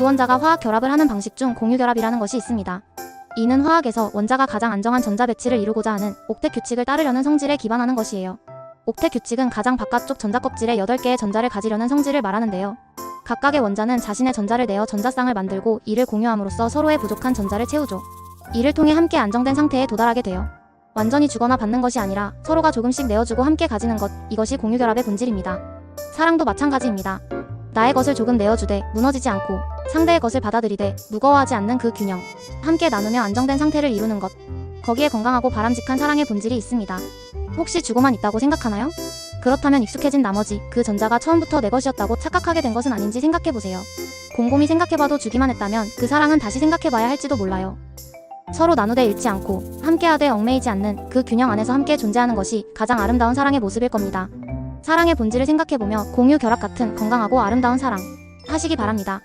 두 원자가 화학 결합을 하는 방식 중 공유 결합이라는 것이 있습니다. 이는 화학에서 원자가 가장 안정한 전자 배치를 이루고자 하는 옥텟 규칙을 따르려는 성질에 기반하는 것이에요. 옥텟 규칙은 가장 바깥쪽 전자 껍질에 8개의 전자를 가지려는 성질을 말하는데요. 각각의 원자는 자신의 전자를 내어 전자쌍을 만들고 이를 공유함으로써 서로의 부족한 전자를 채우죠. 이를 통해 함께 안정된 상태에 도달하게 돼요. 완전히 주거나 받는 것이 아니라 서로가 조금씩 내어주고 함께 가지는 것, 이것이 공유결합의 본질입니다. 사랑도 마찬가지입니다. 나의 것을 조금 내어주되 무너지지 않고 상대의 것을 받아들이되 무거워하지 않는 그 균형. 함께 나누며 안정된 상태를 이루는 것. 거기에 건강하고 바람직한 사랑의 본질이 있습니다. 혹시 주고만 있다고 생각하나요? 그렇다면 익숙해진 나머지 그 전자가 처음부터 내 것이었다고 착각하게 된 것은 아닌지 생각해보세요. 곰곰이 생각해봐도 주기만 했다면 그 사랑은 다시 생각해봐야 할지도 몰라요. 서로 나누되 잃지 않고 함께하되 얽매이지 않는 그 균형 안에서 함께 존재하는 것이 가장 아름다운 사랑의 모습일 겁니다. 사랑의 본질을 생각해보며 공유 결합 같은 건강하고 아름다운 사랑 하시기 바랍니다.